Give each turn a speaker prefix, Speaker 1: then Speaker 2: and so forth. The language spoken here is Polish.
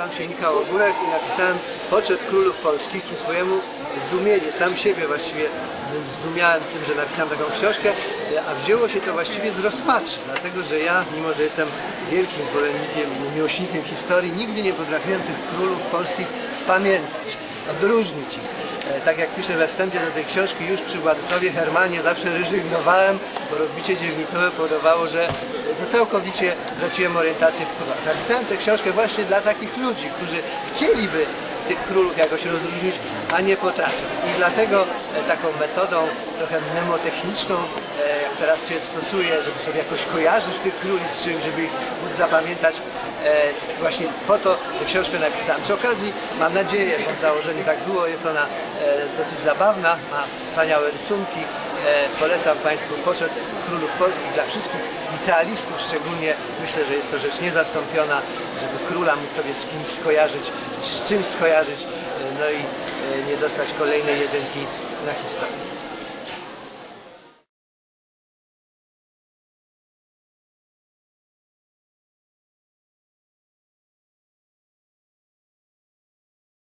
Speaker 1: nazywam się Michał Ogórek i napisałem Poczet Królów Polskich ku swojemu zdumieniu, sam siebie właściwie zdumiałem tym, że napisałem taką książkę, a wzięło się to właściwie z rozpaczy, dlatego że ja, mimo że jestem wielkim zwolennikiem, miłośnikiem historii, nigdy nie potrafiłem tych królów polskich spamiętać, odróżnić ich. E, Tak jak piszę we wstępie do tej książki, już przy Władysławie Hermanie zawsze rezygnowałem, bo rozbicie dzielnicowe powodowało, że no, całkowicie traciłem orientację w królach. Napisałem tę książkę właśnie dla takich ludzi, którzy chcieliby tych królów jakoś rozróżnić, a nie potrafią. I dlatego e, taką metodą trochę mnemotechniczną, e, jak teraz się stosuje, żeby sobie jakoś kojarzyć tych króli z czymś, żeby ich móc zapamiętać, e, właśnie po to tę książkę napisałem. Przy okazji mam nadzieję, bo w założeniu tak było, jest ona e, dosyć zabawna, ma wspaniałe rysunki. E, polecam Państwu Poczet Królów Polskich dla wszystkich licealistów szczególnie. Myślę, że jest to rzecz niezastąpiona, żeby króla móc sobie z kimś skojarzyć, z czymś skojarzyć, e, no i e, nie dostać kolejnej jedynki na historię.